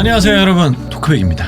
안녕하세요 여러분. 토크백입니다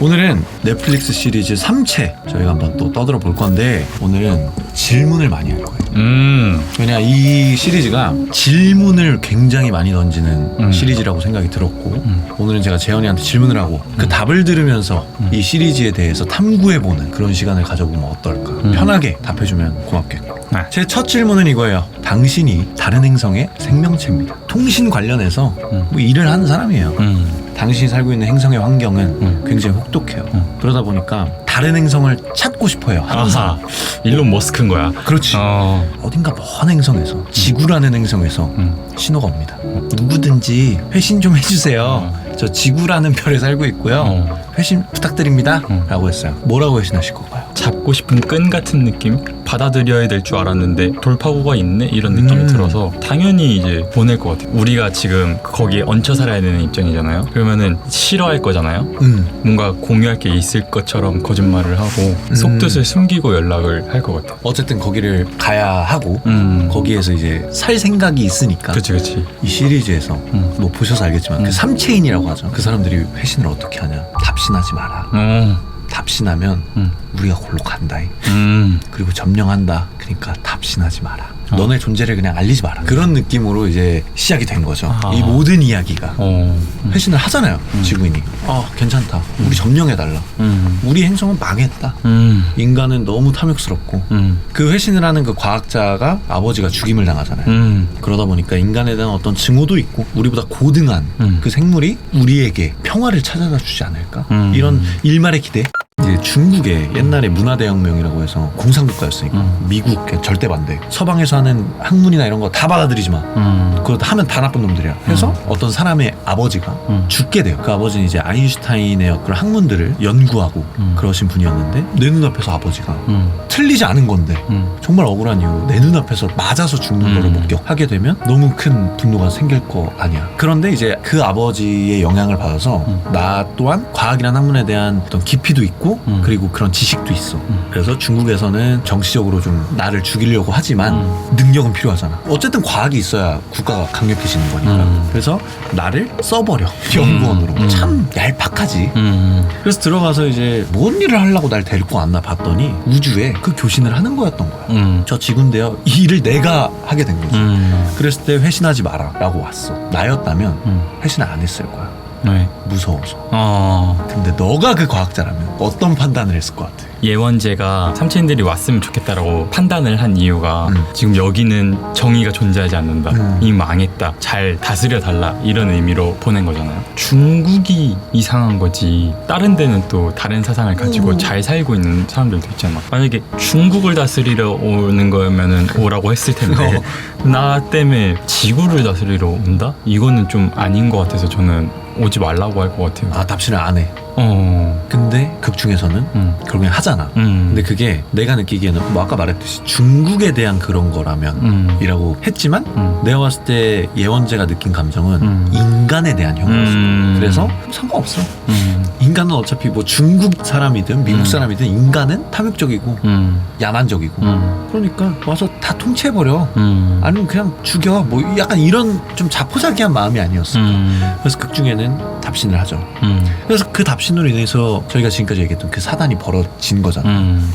오늘은 넷플릭스 시리즈 3채 저희가 한번 또 떠들어 볼 건데 오늘은 질문을 많이 할 거예요 음. 왜냐 이 시리즈가 질문을 굉장히 많이 던지는 음. 시리즈라고 생각이 들었고 음. 오늘은 제가 재현이한테 질문을 하고 그 답을 들으면서 이 시리즈에 대해서 탐구해보는 그런 시간을 가져보면 어떨까 음. 편하게 답해주면 고맙겠고 네. 제첫 질문은 이거예요 당신이 다른 행성의 생명체입니다 통신 관련해서 음. 뭐 일을 하는 사람이에요 음. 당신이 살고 있는 행성의 환경은 음. 굉장히 혹독해요 음. 그러다 보니까 다른 행성을 찾고 싶어요 항상 아하. 일론 머스크인 거야. 그렇지 어. 어딘가 먼 행성에서 지구라는 행성에서 음. 신호가 옵니다. 누구든지 회신 좀 해주세요. 저 지구라는 별에 살고 있고요. 어. 회신 부탁드립니다. 음. 라고 했어요. 뭐라고 회신하실 건가요? 잡고 싶은 끈 같은 느낌? 받아들여야 될 줄 알았는데 돌파구가 있네 이런 느낌이 음. 들어서 당연히 이제 보낼 것 같아요. 우리가 지금 거기에 얹혀 살아야 되는 입장이잖아요. 그러면은 싫어할 거잖아요. 음. 뭔가 공유할 게 있을 것처럼 거짓말을 하고 음. 속뜻을 숨기고 연락을 할 것 같아요. 어쨌든 거기를 가야 하고 음. 거기에서 이제 살 생각이 있으니까 그치 그치. 이 시리즈에서 음. 뭐 보셔서 알겠지만 음. 그 삼체인이라고 하죠. 그 사람들이 회신을 어떻게 하냐? 답신하지 마라. 어. 답신하면 음. 우리가 골로 간다잉. 음. 그리고 점령한다. 그러니까 답신하지 마라. 어. 너네 존재를 그냥 알리지 마라. 그런 느낌으로 이제 시작이 된 거죠. 아. 이 모든 이야기가 어. 음. 회신을 하잖아요. 음. 지구인이. 아 괜찮다. 우리 점령해 달라. 음. 우리 행성은 망했다. 음. 인간은 너무 탐욕스럽고 음. 그 회신을 하는 그 과학자가 아버지가 죽임을 당하잖아요. 음. 그러다 보니까 인간에 대한 어떤 증오도 있고 우리보다 고등한 음. 그 생물이 우리에게 평화를 찾아다 주지 않을까 음. 이런 일말의 기대 이제 중국의 옛날에 문화대혁명이라고 해서 공산국가였으니까 음. 미국 절대 반대 서방에서 하는 학문이나 이런 거 다 받아들이지 마 음. 그거 하면 다 나쁜 놈들이야 해서 어떤 사람의 아버지가 음. 죽게 돼요 그 아버지는 이제 아인슈타인의 그런 학문들을 연구하고 음. 그러신 분이었는데 내 눈앞에서 아버지가 음. 틀리지 않은 건데 음. 정말 억울한 이유 내 눈앞에서 맞아서 죽는 음. 거를 목격하게 되면 너무 큰 분노가 생길 거 아니야 그런데 이제 그 아버지의 영향을 받아서 음. 나 또한 과학이라는 학문에 대한 어떤 깊이도 있고 음. 그리고 그런 지식도 있어 음. 그래서 중국에서는 정치적으로 좀 나를 죽이려고 하지만 음. 능력은 필요하잖아 어쨌든 과학이 있어야 국가가 강력해지는 거니까 음. 그래서 나를 써버려 연구원으로 음. 참 얄팍하지 음. 그래서 들어가서 이제 뭔 일을 하려고 날 데리고 왔나 봤더니 우주에 그 교신을 하는 거였던 거야. 음. 저 지구인데요. 이 일을 내가 하게 된 거지. 음. 그랬을 때 회신하지 마라 라고 왔어. 나였다면 음. 회신 안 했을 거야. 네. 무서워서. 어. 근데 너가 그 과학자라면 어떤 판단을 했을 것 같아? 예원제가 삼체인들이 왔으면 좋겠다라고 판단을 한 이유가 음. 지금 여기는 정의가 존재하지 않는다. 음. 이미 망했다. 잘 다스려 달라. 이런 의미로 보낸 거잖아요. 중국이 이상한 거지. 다른 데는 또 다른 사상을 가지고 음. 잘 살고 있는 사람들도 있잖아. 만약에 중국을 다스리러 오는 거면은 오라고 했을 텐데 나 때문에 지구를 다스리러 온다? 이거는 좀 아닌 것 같아서 저는 오지 말라고 할 것 같아요. 아 답신을 안 해. 어. 근데 극 중에서는 음. 그러면 하잖아. 음. 근데 그게 내가 느끼기에는 뭐 아까 말했듯이 중국에 대한 그런 거라면 음. 이라고 했지만 음. 내가 봤을 때 예원제가 느낀 감정은 음. 인간에 대한 혐오였어. 음. 그래서 상관없어. 음. 인간은 어차피 뭐 중국 사람이든 미국 음. 사람이든 인간은 탐욕적이고 음. 야만적이고 음. 그러니까 와서 다 통치해 버려. 음. 아니면 그냥 죽여. 뭐 약간 이런 좀 자포자기한 마음이 아니었어. 음. 그래서 극 중에는 답신을 하죠. 음. 그래서 그 답신 으로 인해서 저희가 지금까지 얘기했던 그 사단이 벌어진 거잖아. 음.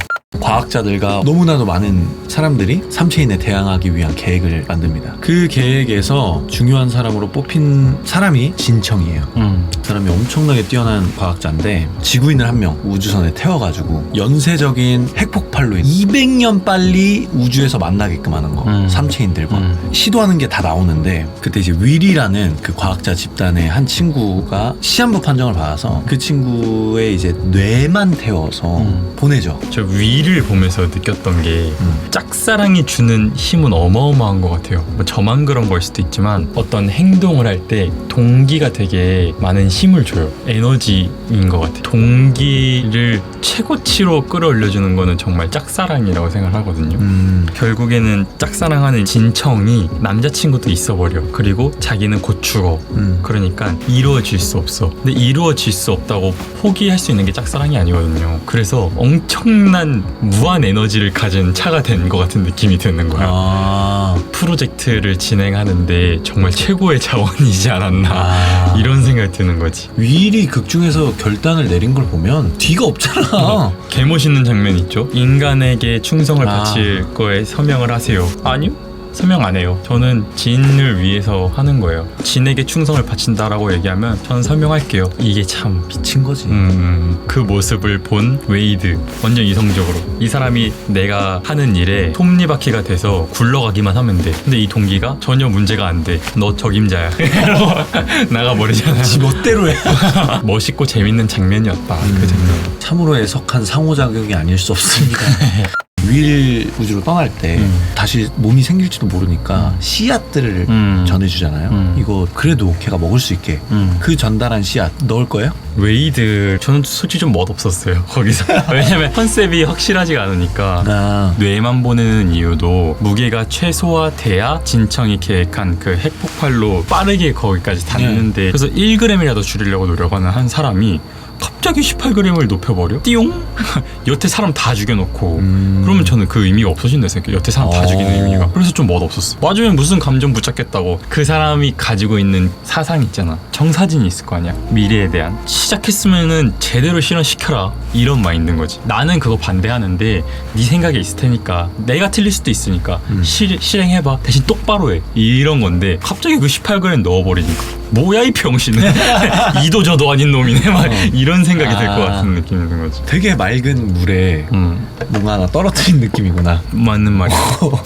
과학자들과 너무나도 많은 사람들이 삼체인에 대항하기 위한 계획을 만듭니다. 그 계획에서 중요한 사람으로 뽑힌 사람이 진청이에요. 음. 그 사람이 엄청나게 뛰어난 과학자인데 지구인을 한 명 우주선에 태워가지고 연쇄적인 핵폭발로 200년 빨리 우주에서 만나게끔 하는 거 음. 삼체인들과 음. 시도하는 게 다 나오는데 그때 이제 윌이라는 그 과학자 집단의 한 친구가 시한부 판정을 받아서 그 친구의 이제 뇌만 태워서 음. 보내죠. 저 위를 보면서 느꼈던 게 음. 짝사랑이 주는 힘은 어마어마한 것 같아요. 뭐 저만 그런 걸 수도 있지만 어떤 행동을 할 때 동기가 되게 많은 힘을 줘요. 에너지인 것 같아. 동기를 최고치로 끌어올려주는 거는 정말 짝사랑이라고 생각하거든요. 음. 결국에는 짝사랑하는 진청이 남자친구도 있어버려. 그리고 자기는 곧 죽어. 음. 그러니까 이루어질 수 없어. 근데 이루어질 수 없다고 포기할 수 있는 게 짝사랑이 아니거든요. 그래서 엄청난 무한 에너지를 가진 차가 된 것 같은 느낌이 드는 거야. 아. 프로젝트를 진행하는데 정말 최고의 자원이지 않았나. 아. 이런 생각이 드는 거지. 윌이 극 중에서 결단을 내린 걸 보면 뒤가 없잖아. 개 멋있는 장면 있죠? 인간에게 충성을 아. 바칠 거에 서명을 하세요. 아니요. 서명 안 해요. 저는 진을 위해서 하는 거예요. 진에게 충성을 바친다라고 얘기하면 전 서명할게요. 이게 참 미친 거지. 음, 그 모습을 본 웨이드 완전 이성적으로 이 사람이 내가 하는 일에 톱니바퀴가 돼서 굴러가기만 하면 돼 근데 이 동기가 전혀 문제가 안 돼 너 적임자야 이러고 나가버리잖아 지 멋대로 해. 멋있고 재밌는 장면이었다 그 음. 장면 참으로 해석한 상호작용이 아닐 수 없습니다. 윌 우주로 떠날 때 음. 다시 몸이 생길지도 모르니까 씨앗들을 음. 전해주잖아요. 음. 이거 그래도 걔가 먹을 수 있게 음. 그 전달한 씨앗 넣을 거예요? 웨이드 저는 솔직히 좀 멋없었어요 거기서 왜냐면 컨셉이 확실하지가 않으니까 아, 뇌만 보내는 이유도 무게가 최소화돼야 진청이 계획한 그 핵폭발로 빠르게 거기까지 닿는데 그래서 1g이라도 줄이려고 노력하는 한 사람이 갑자기 18g을 높여버려? 띠용? 여태 사람 다 죽여놓고. 음. 그러면 저는 그 의미가 없어진다 생각해요. 여태 사람 다 어. 죽이는 의미가. 그래서 좀 멋없었어 맞으면 무슨 감정 붙잡겠다고 그 사람이 가지고 있는 사상 있잖아. 청사진이 있을 거 아니야. 미래에 대한. 시작했으면은 제대로 실현시켜라. 이런 마인드인 거지. 나는 그거 반대하는데 네 생각이 있을 테니까 내가 틀릴 수도 있으니까 음. 실, 실행해봐. 대신 똑바로 해. 이런 건데 갑자기 그 18g 넣어버리니까 뭐야 이 병신은 이도 저도 아닌 놈이네 막 어. 이런 생각이 들 것 아. 같은 느낌이 드는 거지 되게 맑은 물에 음. 뭔가 하나 떨어뜨린 느낌이구나. 맞는 말이야.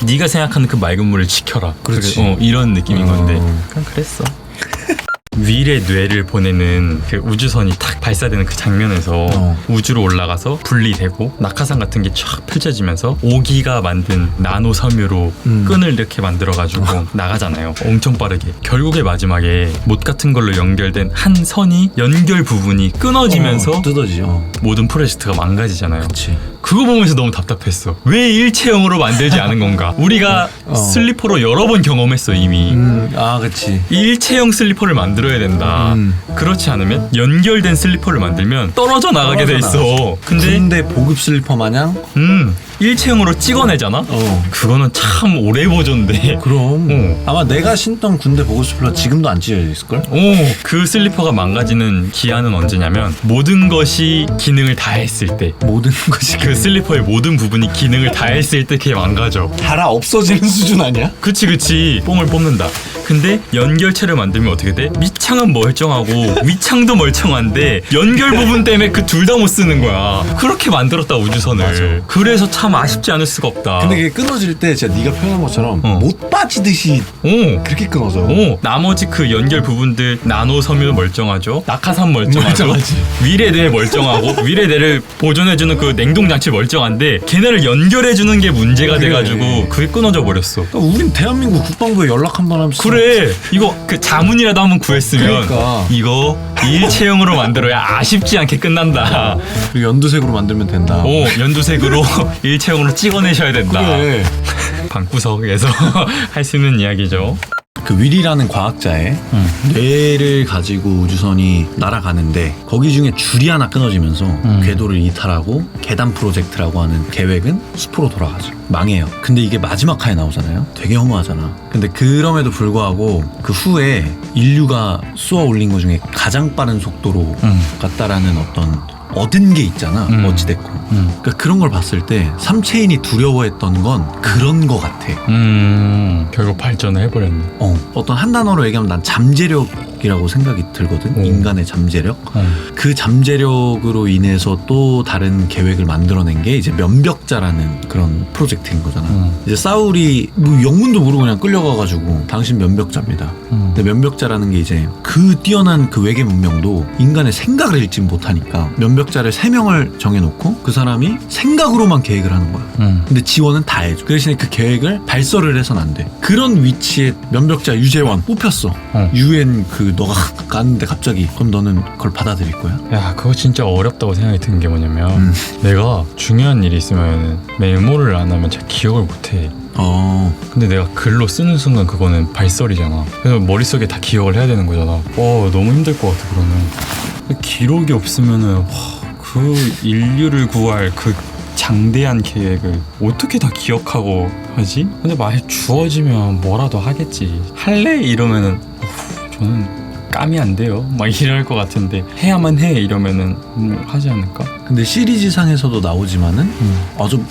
네가 생각하는 그 맑은 물을 지켜라. 그렇지. 그래, 어, 이런 느낌인 어. 건데. 그냥 그랬어. 윌의 뇌를 보내는 그 우주선이 탁 발사되는 그 장면에서 어. 우주로 올라가서 분리되고 낙하산 같은 게 쫙 펼쳐지면서 오기가 만든 나노 섬유로 음. 끈을 이렇게 만들어가지고 나가잖아요. 엄청 빠르게. 결국에 마지막에 못 같은 걸로 연결된 한 선이 연결 부분이 끊어지면서 어, 뜯어지죠. 모든 프로젝트가 망가지잖아요. 그렇지. 그거 보면서 너무 답답했어. 왜 일체형으로 만들지 않은 건가? 우리가 어. 슬리퍼로 여러 번 경험했어 이미. 음, 아, 그렇지. 일체형 슬리퍼를 만들어야 된다. 음. 그렇지 않으면 연결된 슬리퍼를 만들면 떨어져 나가게 돼 떨어져 있어. 근데 군대 보급 슬리퍼 마냥 음 일체형으로 찍어내잖아. 어. 그거는 참 오래 보존데. 그럼 어. 아마 내가 신던 군대 보급 슬리퍼 지금도 안 찢어져 있을걸? 오, 그 슬리퍼가 망가지는 기한은 언제냐면 모든 것이 기능을 다 했을 때. 모든 것이 그 슬리퍼의 모든 부분이 기능을 다 했을 때 그게 망가져. 달아 없어지는 수준 아니야? 그치 그치 뽕을 뽑는다 근데 연결체를 만들면 어떻게 돼? 밑창은 멀쩡하고 위창도 멀쩡한데 연결 부분 때문에 그 둘 다 못 쓰는 거야 그렇게 만들었다 우주선을. 그래서 참 아쉽지 않을 수가 없다 근데 그게 끊어질 때 진짜 네가 표현한 것처럼 어. 못 빠지듯이 오 그렇게 끊어져. 오, 나머지 그 연결 부분들 나노 섬유 멀쩡하죠 낙하산 멀쩡하죠 멀쩡하지. 위례 뇌 멀쩡하고 위례 뇌를 보존해주는 그 냉동 장치 멀쩡한데 걔네를 연결해주는 게 문제가 그래. 돼가지고 그게 끊어져 버렸어 그러니까 우린 대한민국 국방부에 연락 한 번 하면서 그래 이거 그 자문이라도 한번 구했으면 그러니까. 이거 일체형으로 만들어야 아쉽지 않게 끝난다 그리고 연두색으로 만들면 된다. 오 연두색으로 일체형으로 찍어내셔야 된다 그래. 방구석에서 할 수 있는 이야기죠 그 윌이라는 과학자의 뇌를 가지고 우주선이 날아가는데 거기 중에 줄이 하나 끊어지면서 음. 궤도를 이탈하고 계단 프로젝트라고 하는 계획은 수포로 돌아가죠. 망해요. 근데 이게 마지막 칸에 나오잖아요. 되게 허무하잖아. 근데 그럼에도 불구하고 그 후에 인류가 쏘아 올린 것 중에 가장 빠른 속도로 음. 갔다라는 어떤 얻은 게 있잖아. 음. 어찌됐건. 음. 그러니까 그런 걸 봤을 때 삼체인이 두려워했던 건 그런 거 같아. 음 결국 발전을 해버렸네 어, 어떤 한 단어로 얘기하면 난 잠재력 이라고 생각이 들거든. 오. 인간의 잠재력. 어. 그 잠재력으로 인해서 또 다른 계획을 만들어낸 게 이제 면벽자라는 그런 프로젝트인 거잖아. 음. 이제 사울이 뭐 영문도 모르고 그냥 끌려가가지고 당신 면벽자입니다. 음. 근데 면벽자라는 게 이제 그 뛰어난 그 외계 문명도 인간의 생각을 읽지 못하니까 면벽자를 세 명을 정해놓고 그 사람이 생각으로만 계획을 하는 거야. 음. 근데 지원은 다 해줘. 그 대신에 그 계획을 발설을 해선 안 돼. 그런 위치에 면벽자 유재원 뽑혔어. 어. 유엔 그그 너가 갔는데 갑자기 그럼 너는 그걸 받아들일 거야? 야 그거 진짜 어렵다고 생각이 드는 게 뭐냐면 음. 내가 중요한 일이 있으면 메모를 안 하면 잘 기억을 못해 어 근데 내가 글로 쓰는 순간 그거는 발설이잖아 그래서 머릿속에 다 기억을 해야 되는 거잖아 어 너무 힘들 것 같아 그러면 기록이 없으면은 와, 그 인류를 구할 그 장대한 계획을 어떻게 다 기억하고 하지? 근데 만약 주어지면 뭐라도 하겠지 할래? 이러면은 어후, 저는 감이 안 돼요 막 이럴 것 같은데 해야만 해 이러면은 뭐 하지 않을까? 근데 시리즈상에서도 나오지만은 아주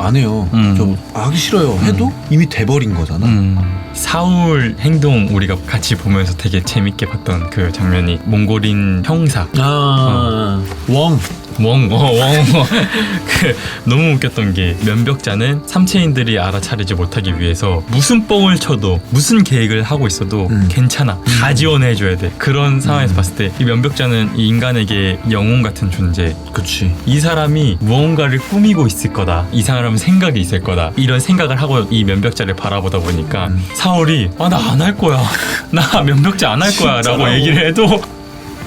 안 해요. 음. 좀 하기 싫어요. 해도 이미 돼버린 거잖아. 음. 사울 행동 우리가 같이 보면서 되게 재밌게 봤던 그 장면이 몽골인 형사 아 웡. 웡, 어, 웡. 그 너무 웃겼던 게 면벽자는 삼체인들이 알아차리지 못하기 위해서 무슨 뻥을 쳐도 무슨 계획을 하고 있어도 음. 괜찮아 다 지원해줘야 돼 그런 상황에서 봤을 때 이 면벽자는 이 인간에게 영웅 같은 존재 그치. 이 사람이 무언가를 꾸미고 있을 거다. 이 사람은 생각이 있을 거다. 이런 생각을 하고 이 면벽자를 바라보다 보니까 음. 사울이 아 나 안 할 거야. 나 면벽자 안 할 거야 라고 진짜로? 얘기를 해도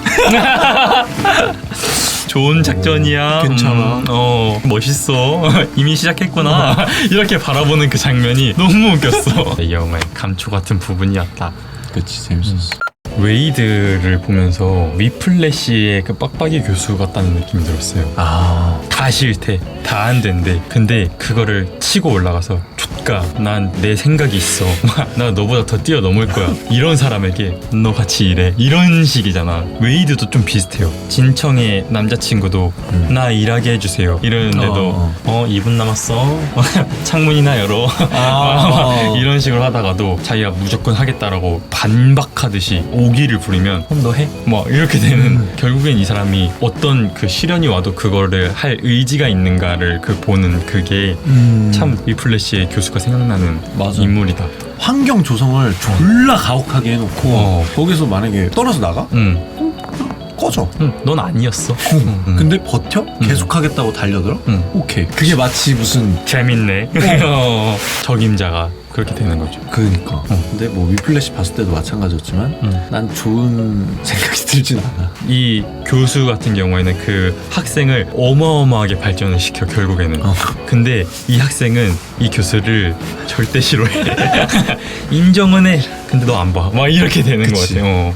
좋은 작전이야. 괜찮아. 음, 어 멋있어. 이미 시작했구나. 이렇게 바라보는 그 장면이 너무 웃겼어. 이 영화의 감초 같은 부분이었다. 그치 재밌었어. 웨이드를 보면서 위플래시의 그 빡빡이 교수 같다는 느낌이 들었어요. 아. 다 싫대. 다 안 된대. 근데 그거를 치고 올라가서 족가 난내 생각이 있어. 나 너보다 더 뛰어넘을 거야. 이런 사람에게 너 같이 일해. 이런 식이잖아. 웨이드도 좀 비슷해요. 진청의 남자친구도 음. 나 일하게 해주세요. 이러는데도 어, 어, 2분 남았어. 창문이나 열어. 아. 이런 식으로 하다가도 자기가 무조건 하겠다라고 반박하듯이 오 기를 부리면 그럼 너 해? 뭐 이렇게 되는 음. 결국엔 이 사람이 어떤 그 시련이 와도 그거를 할 의지가 있는가를 그 보는 그게 음. 참 위플래시의 교수가 생각나는 맞아. 인물이다. 환경 조성을 졸라 가혹하게 해놓고 어. 거기서 만약에 떠나서 나가 응, 꺼져. 응, 넌 아니었어. 응. 근데 버텨? 계속하겠다고 달려들어? 응. 오케이. 그게 마치 무슨 재밌네. 어, 적임자가 그렇게 되는 거죠. 그니까. 근데 뭐 위플래시 봤을 때도 마찬가지였지만 응. 난 좋은 생각이 들진 않아. 이 교수 같은 경우에는 그 학생을 어마어마하게 발전을 시켜 결국에는 어. 근데 이 학생은 이 교수를 절대 싫어해 인정은 해 근데 너 안 봐 막 이렇게 되는 것 그치. 같아요 어.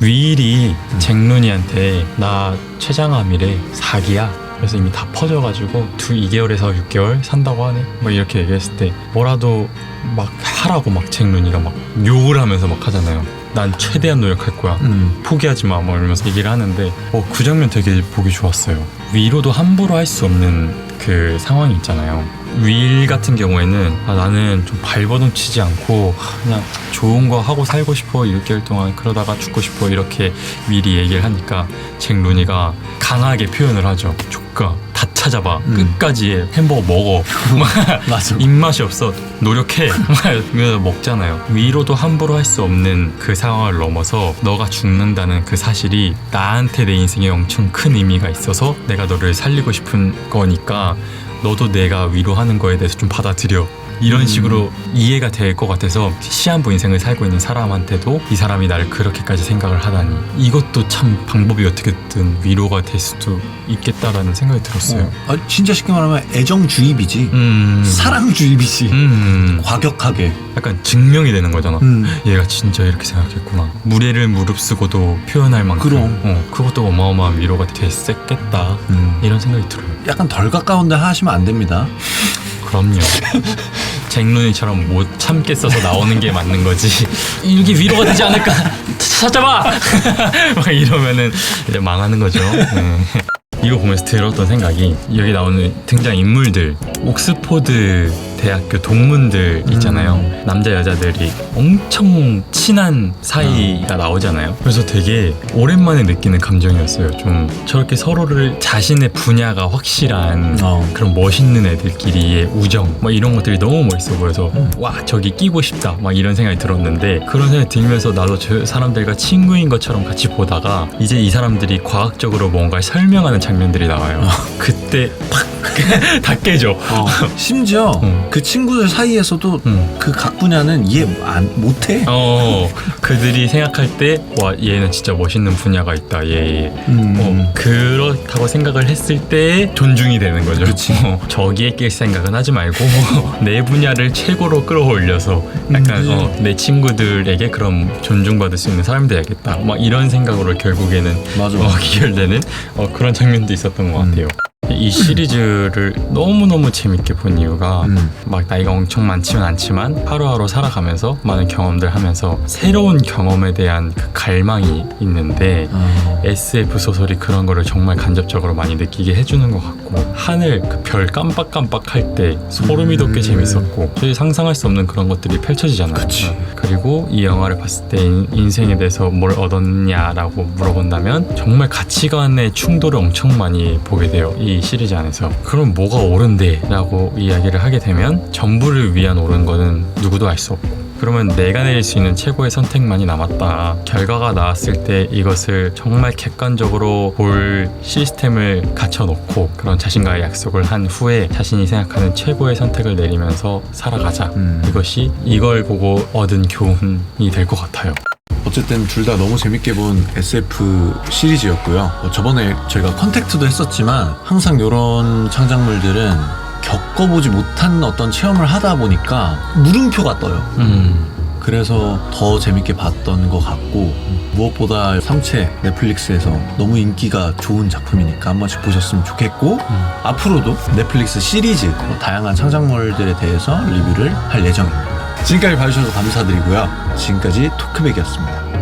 위일이 잭룬이한테 나 최장암이래 사기야 그래서 이미 다 퍼져가지고 두 2개월에서 6개월 산다고 하네 뭐 이렇게 얘기했을 때 뭐라도 막 하라고 막 잭룬이가 막 욕을 하면서 막 하잖아요 난 최대한 노력할 거야 음. 포기하지 마, 뭐 이러면서 얘기를 하는데, 어, 그 장면 되게 보기 좋았어요. 위로도 함부로 할 수 없는 그 상황이 있잖아요. 윌 같은 경우에는 아, 나는 좀 발버둥 치지 않고 하, 그냥 좋은 거 하고 살고 싶어 6개월 동안 그러다가 죽고 싶어 이렇게 윌이 얘기를 하니까 잭 루니가 강하게 표현을 하죠. 조카 다 찾아봐 음. 끝까지 해. 햄버거 먹어 맞아. 입맛이 없어 노력해 그래서 먹잖아요 위로도 함부로 할 수 없는 그 상황을 넘어서 너가 죽는다는 그 사실이 나한테 내 인생에 엄청 큰 의미가 있어서 내가 너를 살리고 싶은 거니까 너도 내가 위로하는 거에 대해서 좀 받아들여 이런 음. 식으로 이해가 될 것 같아서 시한부 인생을 살고 있는 사람한테도 이 사람이 나를 그렇게까지 생각을 하다니 이것도 참 방법이 어떻게든 위로가 될 수도 있겠다라는 생각이 들었어요. 어. 아, 진짜 쉽게 말하면 애정 주입이지. 음. 사랑 주입이지. 음. 과격하게. 약간 증명이 되는 거잖아. 음. 얘가 진짜 이렇게 생각했구나. 무례를 무릅쓰고도 표현할 만큼. 그럼. 어, 그것도 어마어마한 위로가 됐었겠다. 음. 이런 생각이 들어요. 약간 덜 가까운데 하시면 안 됩니다. 그럼요. 잭룬이처럼 못 참겠어서 나오는 게 맞는 거지. 이게 위로가 되지 않을까? 찾아봐! 막 이러면은 이제 망하는 거죠. 네. 이거 보면서 들었던 생각이 여기 나오는 등장 인물들 옥스포드 대학교 동문들 있잖아요. 남자 여자들이 엄청 친한 사이가 나오잖아요. 그래서 되게 오랜만에 느끼는 감정이었어요. 좀 저렇게 서로를 자신의 분야가 확실한 어. 그런 멋있는 애들끼리의 우정 막 이런 것들이 너무 멋있어 보여서 와 저기 끼고 싶다 막 이런 생각이 들었는데 그런 생각이 들면서 나도 저 사람들과 친구인 것처럼 같이 보다가 이제 이 사람들이 과학적으로 뭔가 설명하는 장면들이 나와요. 그때 팍! 다 깨져. 어. 심지어 어. 그 친구들 사이에서도 음. 그 각 분야는 이해 안, 못해. 어 그들이 생각할 때 와 얘는 진짜 멋있는 분야가 있다 얘 음. 어, 그렇다고 생각을 했을 때 존중이 되는 거죠. 그치. 어, 저기에 낄 생각은 하지 말고 내 분야를 최고로 끌어올려서 약간 음, 어, 내 친구들에게 그럼 존중받을 수 있는 사람이 돼야겠다. 막 이런 생각으로 결국에는 맞아. 어, 기결되는 어, 그런 장면도 있었던 것 음. 같아요. 이 시리즈를 너무너무 재밌게 본 이유가 음. 막 나이가 엄청 많지는 않지만 하루하루 살아가면서 많은 경험들 하면서 새로운 경험에 대한 그 갈망이 있는데 아, SF 소설이 그런 거를 정말 간접적으로 많이 느끼게 해주는 것 같고 하늘 그 별 깜빡깜빡할 때 소름이 돋게 음. 재밌었고 저희 상상할 수 없는 그런 것들이 펼쳐지잖아요. 그치. 어, 그리고 이 영화를 봤을 때 인- 인생에 대해서 뭘 얻었냐라고 물어본다면 정말 가치관의 충돌을 엄청 많이 보게 돼요. 이 시리즈 안에서. 그럼 뭐가 옳은데 라고 이야기를 하게 되면 전부를 위한 옳은 거는 누구도 알 수 없고 그러면 내가 내릴 수 있는 최고의 선택만이 남았다. 결과가 나왔을 때 이것을 정말 객관적으로 볼 시스템을 갖춰놓고 그런 자신과의 약속을 한 후에 자신이 생각하는 최고의 선택을 내리면서 살아가자. 음. 이것이 이걸 보고 얻은 교훈이 될 것 같아요. 어쨌든 둘 다 너무 재밌게 본 SF 시리즈였고요. 어, 저번에 저희가 컨택트도 했었지만 항상 이런 창작물들은 겪어보지 못한 어떤 체험을 하다 보니까 물음표가 떠요. 음. 그래서 더 재밌게 봤던 것 같고 무엇보다 삼체 넷플릭스에서 너무 인기가 좋은 작품이니까 한 번씩 보셨으면 좋겠고 앞으로도 넷플릭스 시리즈 뭐 다양한 창작물들에 대해서 리뷰를 할 예정입니다. 지금까지 봐주셔서 감사드리고요. 지금까지 토크백이었습니다.